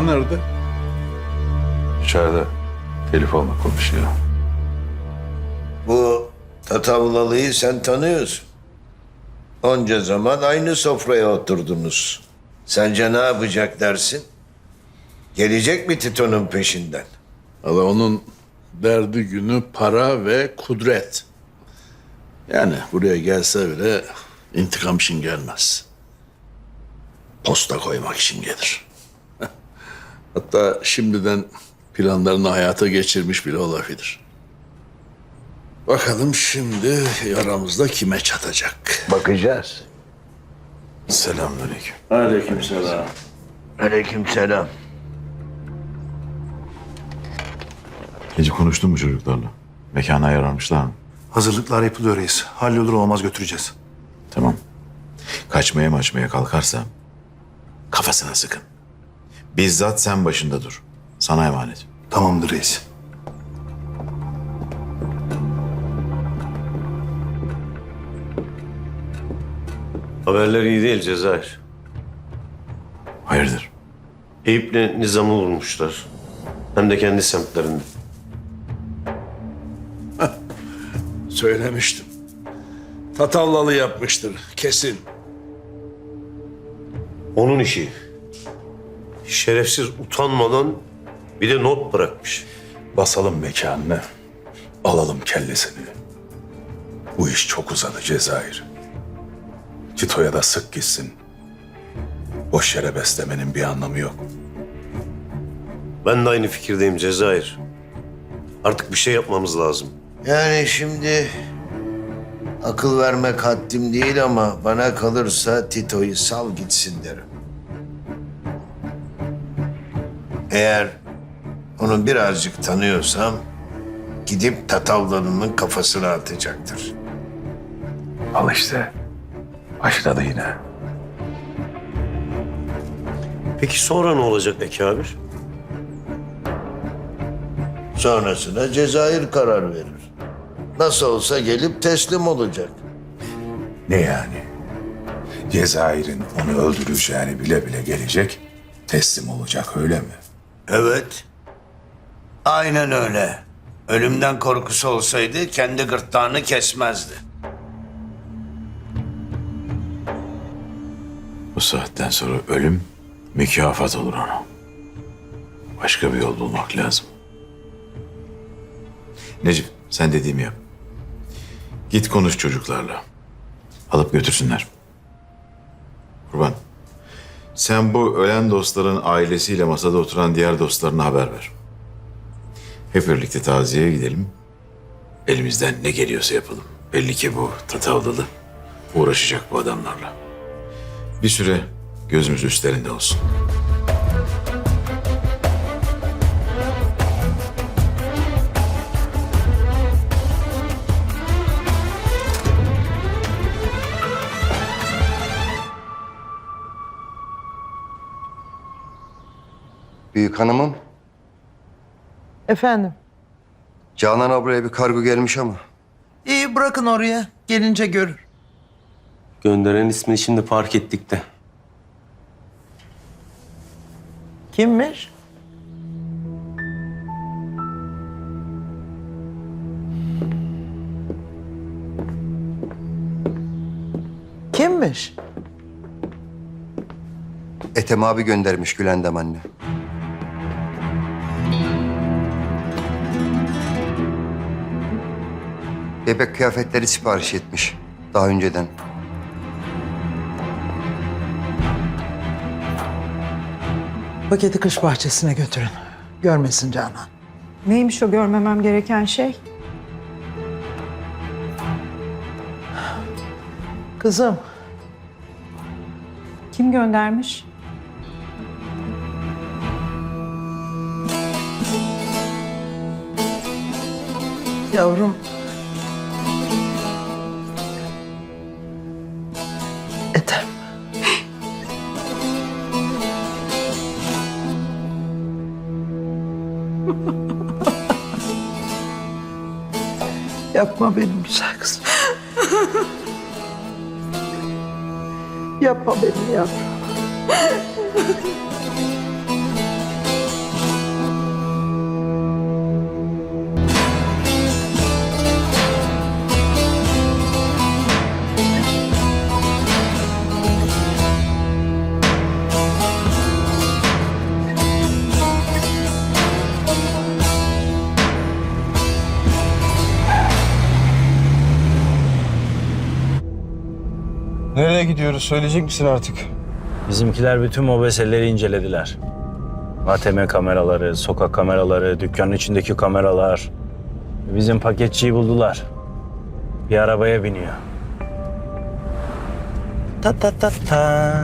Kurban nerede? İçeride telefonla konuşuyor. Bu Tatavlalıyı sen tanıyorsun. Onca zaman aynı sofraya oturdunuz. Sence ne yapacak dersin? Gelecek mi Tito'nun peşinden? Valla onun derdi günü para ve kudret. Yani buraya gelse bile intikam için gelmez. Posta koymak için gelir. Hatta şimdiden planlarını hayata geçirmiş bile olabilir. Bakalım şimdi aramızda kime çatacak? Bakacağız. Selamünaleyküm. Aleykümselam. Aleykümselam. Gece konuştun mu çocuklarla? Mekana ayarlamışlar mı? Hazırlıklar yapılıyor reis. Hallolur olmaz götüreceğiz. Tamam. Kaçmaya maçmaya kalkarsa kafasına sıkın. Bizzat sen başında dur. Sana emanet. Tamamdır reis. Haberler iyi değil Cezayir. Hayırdır? Eyüp'le Nizam'ı vurmuşlar. Hem de kendi semtlerinde. Söylemiştim. Tatavlalı yapmıştır kesin. Onun işi. Şerefsiz utanmadan bir de not bırakmış. Basalım mekanını, alalım kellesini. Bu iş çok uzadı Cezayir. Tito'ya da sık gitsin. Boş yere beslemenin bir anlamı yok. Ben de aynı fikirdeyim Cezayir. Artık bir şey yapmamız lazım. Yani şimdi akıl vermek haddim değil ama bana kalırsa Tito'yu sal gitsin derim. Eğer onu birazcık tanıyorsam gidip Tatavlalı'nın kafasına atacaktır. Al işte. Başladı yine. Peki sonra ne olacak Ekabir? Sonrasına Cezayir karar verir. Nasıl olsa gelip teslim olacak. Ne yani? Cezayir'in onu öldüreceğini bile bile gelecek, teslim olacak öyle mi? Evet. Aynen öyle. Ölümden korkusu olsaydı kendi gırtlağını kesmezdi. Bu saatten sonra ölüm mükafat olur ona. Başka bir yol bulmak lazım. Necip sen dediğimi yap. Git konuş çocuklarla. Alıp götürsünler. Kurban. Sen bu ölen dostların ailesiyle masada oturan diğer dostlarına haber ver. Hep birlikte taziyeye gidelim. Elimizden ne geliyorsa yapalım. Belli ki bu Tatavlalı uğraşacak bu adamlarla. Bir süre gözümüz üstlerinde olsun. Büyük hanımım, Efendim? Canan ablaya bir kargo gelmiş ama. İyi bırakın oraya. Gelince görür. Gönderen ismini şimdi fark ettik de. Kimmiş? Kimmiş? Ethem abi göndermiş Gülendam anne. Bebek kıyafetleri sipariş etmiş daha önceden. Paketi kış bahçesine götürün. Görmesin Canan. Neymiş o görmemem gereken şey? Kızım, Kim göndermiş? yavrum. Yapma benim güzel kızım. Yapma benim yavrum. Nereye gidiyoruz söyleyecek misin artık? Bizimkiler bütün mobeselleri incelediler. ATM kameraları, sokak kameraları, dükkanın içindeki kameralar. Bizim paketçiyi buldular. Bir arabaya biniyor. Ta ta ta ta.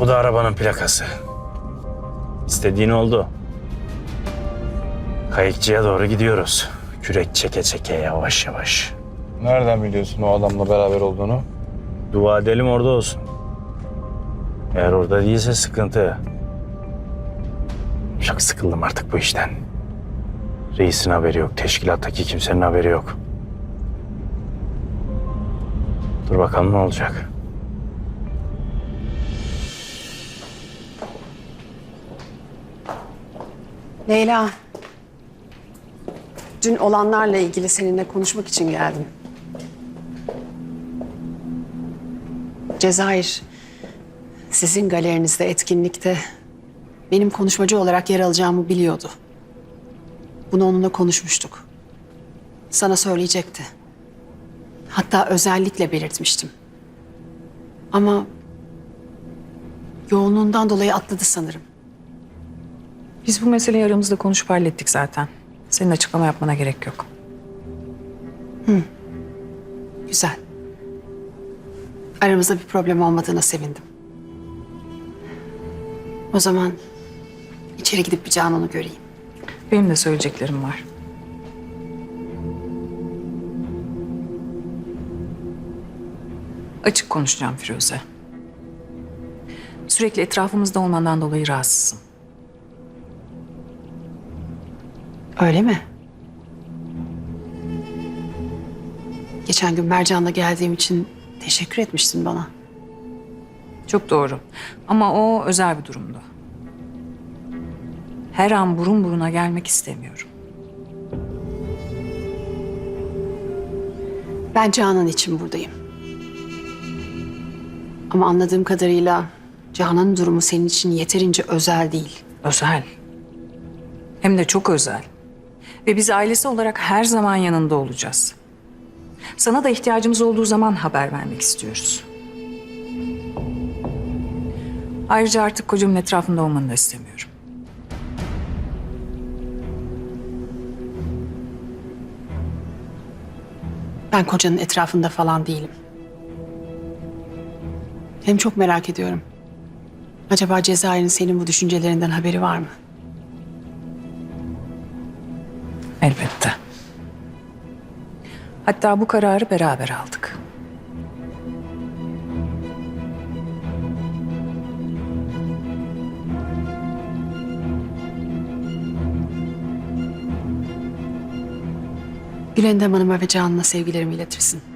Bu da arabanın plakası. İstediğin oldu. Kayıkçıya doğru gidiyoruz. Kürek çeke çeke yavaş yavaş. Nereden biliyorsun o adamla beraber olduğunu? Dua edelim orada olsun. Eğer orada değilse sıkıntı. Çok sıkıldım artık bu işten. Reisin haberi yok, teşkilattaki kimsenin haberi yok. Dur bakalım ne olacak. Leyla. Dün olanlarla ilgili seninle konuşmak için geldim. Cezayir, sizin galerinizde, etkinlikte benim konuşmacı olarak yer alacağımı biliyordu. Bunu onunla konuşmuştuk. Sana söyleyecekti. Hatta özellikle belirtmiştim. Ama yoğunluğundan dolayı atladı sanırım. Biz bu meseleyi aramızda konuşup hallettik zaten. Senin açıklama yapmana gerek yok. Güzel. Aramızda bir problem olmadığına sevindim. O zaman içeri gidip bir Canan'ı göreyim. Benim de söyleyeceklerim var. Açık konuşacağım Firuze. Sürekli etrafımızda olmandan dolayı rahatsızım. Öyle mi? Geçen gün Mercan'la geldiğim için teşekkür etmiştin bana. Çok doğru. Ama o özel bir durumdu. Her an burun buruna gelmek istemiyorum. Ben Canan için buradayım. Ama anladığım kadarıyla Canan'ın durumu senin için yeterince özel değil. Özel. Hem de çok özel. Ve biz ailesi olarak her zaman yanında olacağız. Sana da ihtiyacımız olduğu zaman haber vermek istiyoruz. Ayrıca artık kocamın etrafında olmanı da istemiyorum. Ben kocanın etrafında falan değilim. Hem çok merak ediyorum. Acaba Cezayir'in senin bu düşüncelerinden haberi var mı? Elbette. Hatta bu kararı beraber aldık. Gülendam Hanım'a ve Canan'a sevgilerimi iletirsin.